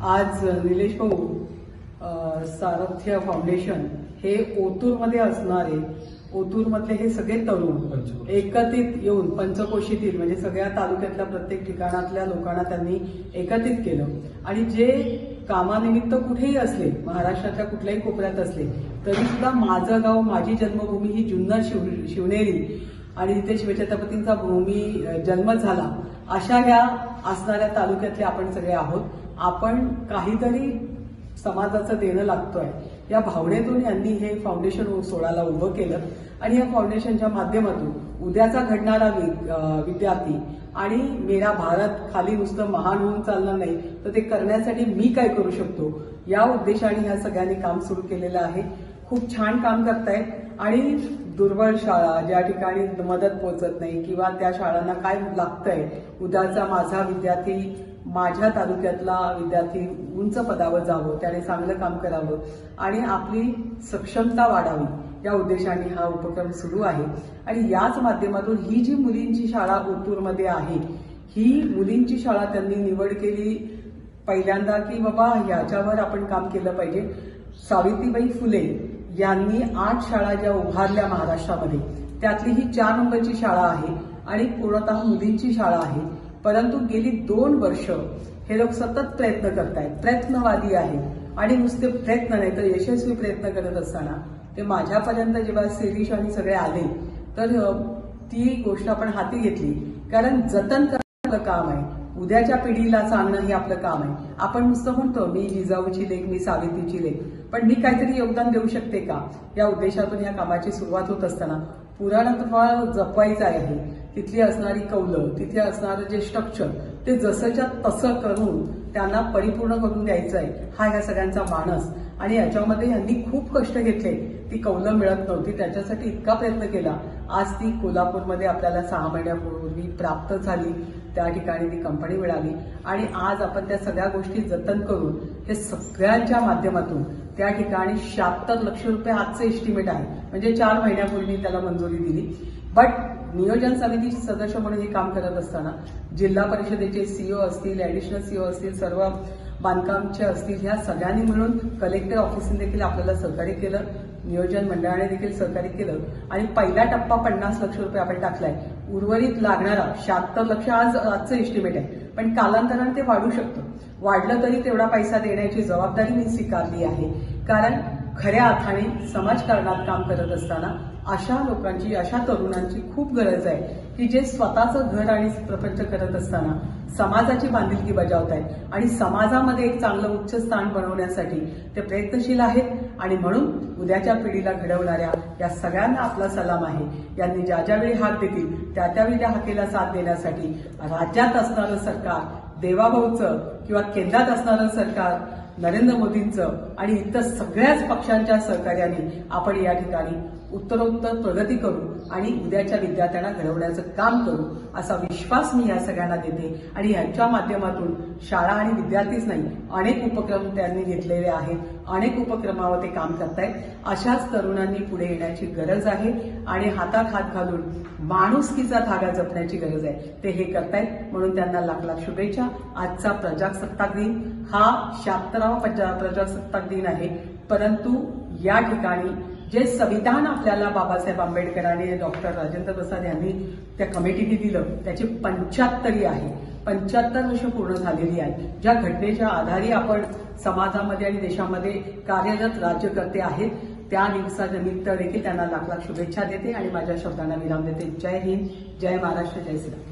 आज निलेश भाऊ सारथ्य फाउंडेशन हे ओतूरमध्ये असणारे ओतूरमधले हे सगळे तरुण. एकत्रित येऊन पंचकोशीतील म्हणजे सगळ्या तालुक्यातल्या प्रत्येक ठिकाणातल्या लोकांना त्यांनी एकत्रित केलं आणि जे कामानिमित्त कुठेही असले महाराष्ट्राच्या कुठल्याही कोपऱ्यात असले तरी सुद्धा माझं गाव माझी जन्मभूमी ही जुन्नर शिव शिवनेरी आणि तिथे शिवछत्रपतींचा भूमी जन्म झाला अशा ह्या असणाऱ्या तालुक्यातले आपण सगळे आहोत आपण काहीतरी समाजाचं देणं लागतोय. या भावनेतून यांनी हे फाउंडेशन सोळाला उभं केलं. आणि या फाउंडेशनच्या माध्यमातून उद्याचा घडणारा वि- विद्यार्थी आणि मेरा भारत खाली नुसतं महान होऊन चालणार नाही तर ते करण्यासाठी मी काय करू शकतो? या उद्देशाने ह्या सगळ्यांनी काम सुरू केलेलं आहे. खूप छान काम करतायत आणि दुर्बळ शाळा ज्या ठिकाणी मदत पोहोचत नाही किंवा त्या शाळांना काय लागतंय उद्याचा माझा विद्यार्थी माझ्या तालुक्यातला विद्यार्थी उंच पदावर जावं त्याने चांगलं काम करावं आणि आपली सक्षमता वाढावी या उद्देशाने हा उपक्रम सुरू आहे. आणि याच माध्यमातून ही जी मुलींची शाळा ओतूरमध्ये आहे ही मुलींची शाळा त्यांनी निवड केली पहिल्यांदा की बाबा याच्यावर आपण काम केलं पाहिजे. सावित्रीबाई फुले यांनी आठ शाळा ज्या उभारल्या महाराष्ट्रामध्ये त्यातली ही चार नंबरची शाळा आहे आणि पूर्णतः मुलींची शाळा आहे. परंतु गेली दोन वर्ष हे लोक सतत प्रयत्न करतायत. प्रयत्नवादी आहे आणि नुसते प्रयत्न नाही तर यशस्वी प्रयत्न करत असताना ते माझ्यापर्यंत जेव्हा शिरीष आणि सगळे आले तर ती गोष्ट आपण हाती घेतली. कारण जतन करणं आपलं काम आहे. उद्याच्या पिढीला सांगणं हे आपलं काम आहे. आपण नुसतं म्हणतो मी जिजाऊची लेख मी सावित्रीची लेख पण मी काहीतरी योगदान देऊ शकते का? या उद्देशातून या कामाची सुरुवात होत असताना पुराणत्व जपवायचं आहे. तिथली असणारी कौलं तिथे असणारं जे स्ट्रक्चर ते जसंच्या तसं करून त्यांना परिपूर्ण करून द्यायचं आहे हा या सगळ्यांचा मानस. आणि याच्यामध्ये यांनी खूप कष्ट घेतले. ती कौलं मिळत नव्हती त्याच्यासाठी इतका प्रयत्न केला. आज ती कोल्हापूरमध्ये आपल्याला सहा महिन्यापूर्वी प्राप्त झाली. त्या ठिकाणी ती कंपनी मिळाली. आणि आज आपण त्या सगळ्या गोष्टी जतन करून हे सगळ्यांच्या माध्यमातून त्या ठिकाणी शहात्तर लक्ष रुपये आजचं एस्टिमेट आहे. म्हणजे चार महिन्यापूर्वी त्याला मंजुरी दिली. बट नियोजन समिती सदस्य म्हणून हे काम करत असताना जिल्हा परिषदेचे सीओ असतील ऍडिशनल सीओ असतील सर्व बांधकामचे असतील ह्या सगळ्यांनी मिळून कलेक्टर ऑफिसने देखील आपल्याला सहकार्य केलं. नियोजन मंडळाने देखील सहकार्य केलं. आणि पहिला टप्पा पन्नास लक्ष रुपये आपण टाकलाय. उर्वरित लागणारा शहात्तर लक्ष आज आजचं एस्टिमेट आहे. पण कालांतराने ते वाढू शकतं. वाढलं तरी तेवढा पैसा देण्याची जबाबदारी मी स्वीकारली आहे. कारण खऱ्या अर्थाने समाजकारणात काम करत असताना अशा लोकांची अशा तरुणांची खूप गरज आहे की जे स्वतःचं घर आणि प्रपंच करत असताना समाजाची बांधिलकी बजावत आहेत आणि समाजामध्ये एक चांगलं उच्च स्थान बनवण्यासाठी ते प्रयत्नशील आहेत. आणि म्हणून उद्याच्या पिढीला घडवणाऱ्या या सगळ्यांना आपला सलाम आहे. यांनी ज्या ज्यावेळी हाक देतील त्या त्यावेळी त्या हाकेला साथ देण्यासाठी राज्यात असणारं सरकार देवाभाऊचं किंवा केंद्रात असणारं सरकार नरेंद्र मोदींचं आणि इतर सगळ्याच पक्षांच्या सहकार्याने आपण या ठिकाणी उत्तरोत्तर प्रगती करू आणि उद्याच्या विद्यार्थ्यांना घडवण्याचं काम करू असा विश्वास मी या सगळ्यांना देते. आणि यांच्या माध्यमातून शाळा आणि विद्यार्थीच नाही अनेक उपक्रम त्यांनी घेतलेले आहेत. अनेक उपक्रमावर ते काम करतायत. अशाच तरुणांनी पुढे येण्याची गरज आहे आणि हातात हात घालून माणुसकीचा धागा जपण्याची गरज आहे. ते हे करतायत. म्हणून त्यांना लाख लाख शुभेच्छा. आजचा प्रजासत्ताक दिन हा शहात्तरावा प्रजा प्रजासत्ताक दिन आहे. परंतु या ठिकाणी जे संविधान आपल्याला बाबासाहेब आंबेडकरांनी डॉक्टर राजेंद्र प्रसाद यांनी त्या कमिटीने दिलं त्याची पंच्याहत्तरी आहे. पंच्याहत्तर वर्ष पूर्ण झालेली आहे. ज्या घटनेच्या आधारे आपण समाजामध्ये आणि देशामध्ये कार्यरत राज्यकर्ते आहेत त्या दिवसानिमित्त देखील त्यांना लाख लाख शुभेच्छा देते आणि माझ्या शब्दांना विराम देते. जय हिंद जय महाराष्ट्र जय श्रीराम.